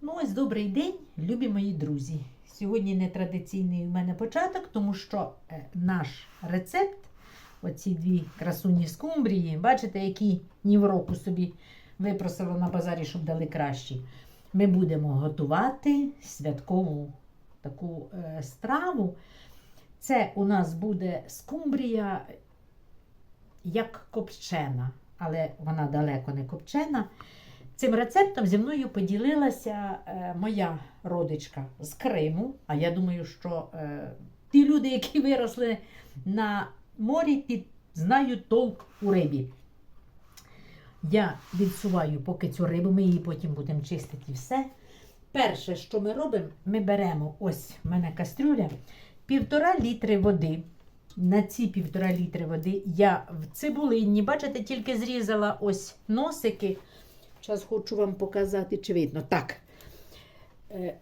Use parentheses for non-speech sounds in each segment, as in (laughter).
Ну, ось добрий день, любі мої друзі. Сьогодні не традиційний у мене початок, тому що е, наш рецепт, оці дві красуні скумбрії, бачите, які ні в року собі випросила на базарі, щоб дали кращі. Ми будемо готувати святкову таку е, страву. Це у нас буде скумбрія як копчена, але вона далеко не копчена. Цим рецептом зі мною поділилася е, моя родичка з Криму. А я думаю, що е, ті люди, які (laughs) виросли на морі, ті знають толк у рибі. Я відсуваю поки цю рибу, ми її потім будемо чистити і все. Перше, що ми робимо, ми беремо ось в мене кастрюля, півтора літри води. На ці півтора літри води я в цибулині, бачите, тільки зрізала ось носики. Зараз хочу вам показати, чи видно. Так. Е,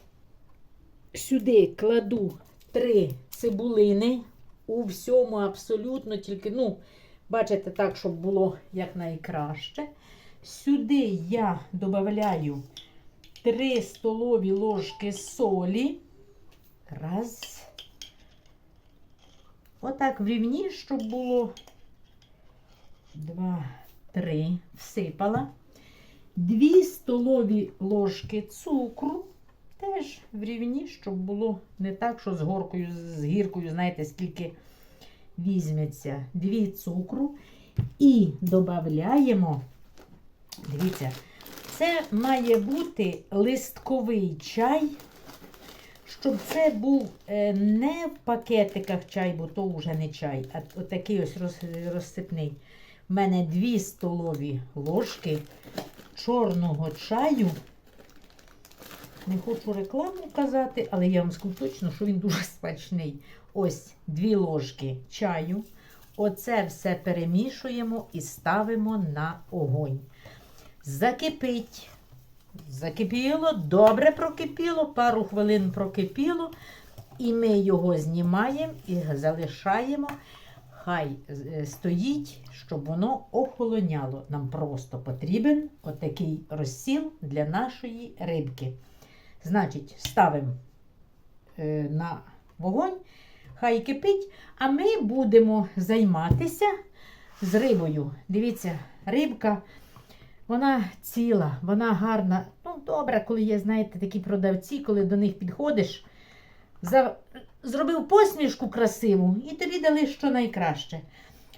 Сюди кладу три цибулини. У всьому абсолютно тільки, ну, бачите, так, щоб було якнайкраще. Сюди я додаю 3 столові ложки солі. Раз. Отак в рівні, щоб було. Два, три. Всипала. 2 столові ложки цукру. Теж в рівні, щоб було не так, що з горкою, з гіркою, знаєте, скільки візьметься. 2 цукру. І додаємо, дивіться, це має бути листковий чай, щоб це був е, не в пакетиках чай, бо то вже не чай, а отакий ось розсипний. У мене 2 столові ложки чорного чаю. Не хочу рекламу казати, але я вам скажу точно, що він дуже смачний. Ось дві ложки чаю. Оце все перемішуємо і ставимо на огонь. Закипить. Закипіло, добре прокипіло, пару хвилин прокипіло. І ми його знімаємо і залишаємо. Хай е, стоїть, щоб воно охолоняло. Нам просто потрібен отакий розсіл для нашої рибки. Значить, ставимо е, на вогонь, хай кипить, а ми будемо займатися з рибою. Дивіться, рибка, вона ціла, вона гарна. Ну, добре, коли є, знаєте, такі продавці, коли до них підходиш, за... зробив посмішку красиву і тобі дали що найкраще.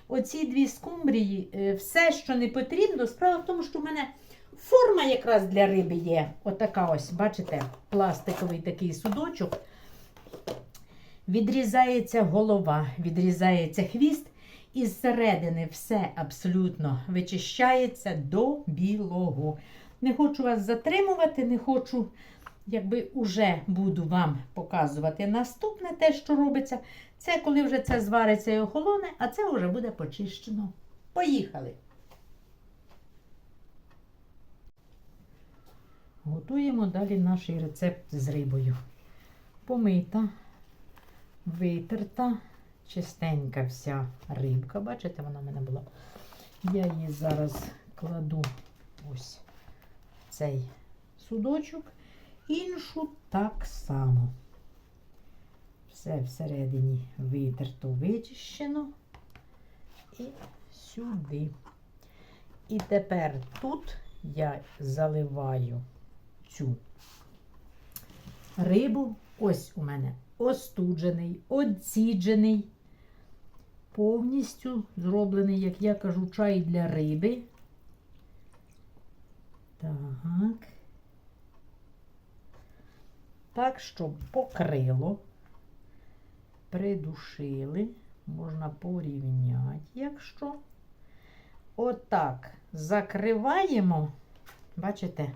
Оці дві скумбрії, е, все, що не потрібно, справа в тому, що в мене форма якраз для риби є. Отака ось, бачите, пластиковий такий судочок. Відрізається голова, відрізається хвіст, і зсередини все абсолютно вичищається до білого. Не хочу вас затримувати, не хочу, якби уже буду вам показувати наступне те, що робиться. Це коли вже це звариться і охолоне, а це вже буде почищено. Поїхали! Готуємо далі наш рецепт з рибою. Помита, витерта, чистенька вся рибка. Бачите, вона в мене була. Я її зараз кладу ось цей судочок, іншу так само. Все всередині витерто, вичищено і сюди. І тепер тут я заливаю цю рибу. Ось у мене остуджений, оціджений, повністю зроблений, як я кажу, чай для риби. Так. Так, щоб покрило, придушили, можна порівняти, якщо. Отак закриваємо, бачите?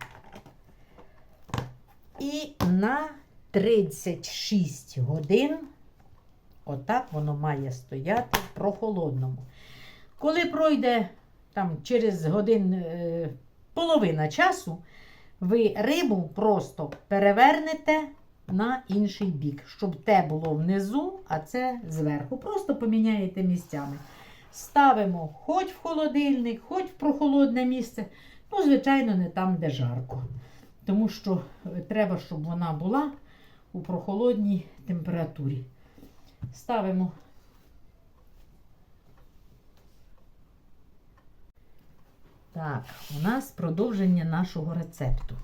І на 36 годин, отак воно має стояти в прохолодному. Коли пройде там через годин е, половина часу, ви рибу просто перевернете на інший бік, щоб те було внизу, а це зверху. Просто поміняєте місцями. Ставимо хоч в холодильник, хоч в прохолодне місце. Ну, звичайно, не там, де жарко. тому що треба, щоб вона була у прохолодній температурі. Ставимо. Так, у нас продовження нашого рецепту.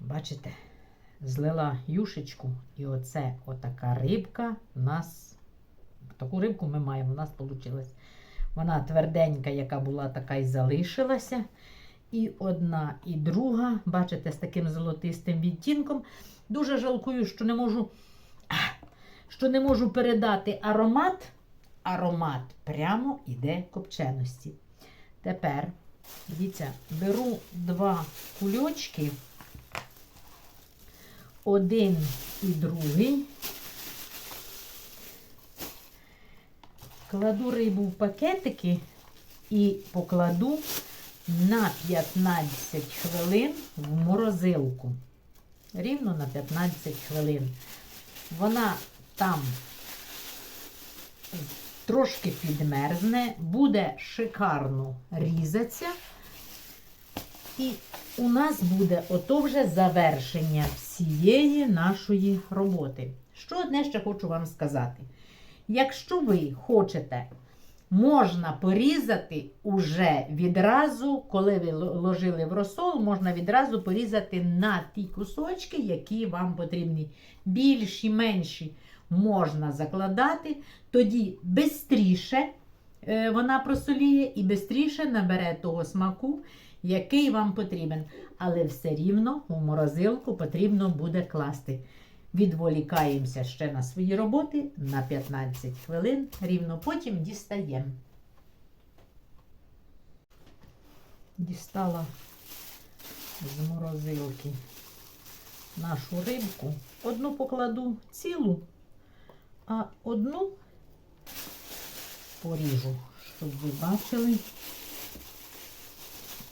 Бачите, злила юшечку, і оце отака рибка у нас. Таку рибку ми маємо, у нас вийшла. Вона тверденька, яка була, така і залишилася. І одна, і друга, бачите, з таким золотистим відтінком. Дуже жалкую, що не можу, що не можу передати аромат. Аромат прямо іде копченості. Тепер, дивіться, беру два кульочки, один і другий. Кладу рибу в пакетики і покладу на 15 хвилин в морозилку. Рівно на 15 хвилин. Вона там трошки підмерзне, буде шикарно різатися. І у нас буде ото вже завершення всієї нашої роботи. Що одне ще хочу вам сказати. Якщо ви хочете, можна порізати уже відразу, коли ви ложили в розсол, можна відразу порізати на ті кусочки, які вам потрібні. Більші, менші можна закладати, тоді швидше вона просоліє і швидше набере того смаку, який вам потрібен. Але все рівно у морозилку потрібно буде класти. Відволікаємося ще на свої роботи на 15 хвилин, рівно потім дістаємо. Дістала з морозилки нашу рибку. Одну покладу цілу, а одну поріжу, щоб ви бачили.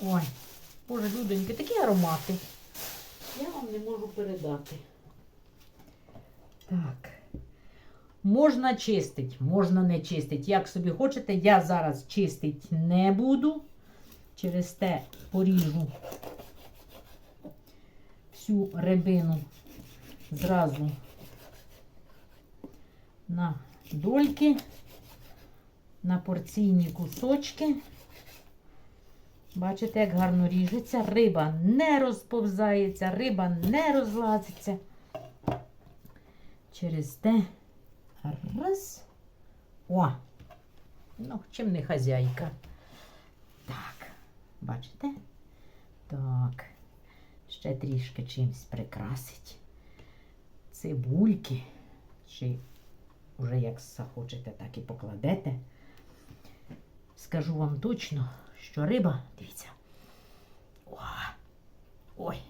Ой, боже, людоньки, такі аромати. Я вам не можу передати. Так. Можна чистити, можна не чистити. Як собі хочете, я зараз чистити не буду. Через те поріжу всю рибину зразу на дольки, на порційні кусочки. Бачите, як гарно ріжеться. Риба не розповзається, риба не розлазиться. Через те раз. О! Ну, чим не хазяйка. Так, бачите? Так. Ще трішки чимось прикрасить. Цибульки. Чи вже як захочете, так і покладете. Скажу вам точно, що риба, дивіться. О, ой,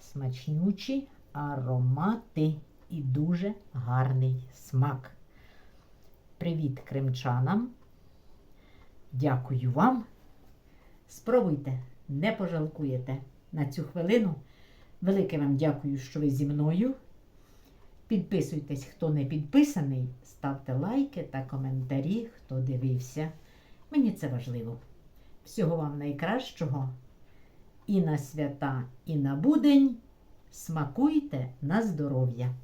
смачнючі аромати і дуже гарний смак. Привіт кримчанам. Дякую вам. Спробуйте, не пожалкуєте на цю хвилину. Велике вам дякую, що ви зі мною. Підписуйтесь, хто не підписаний, ставте лайки та коментарі, хто дивився. Мені це важливо. Всього вам найкращого. І на свята, і на будень. Смакуйте на здоров'я!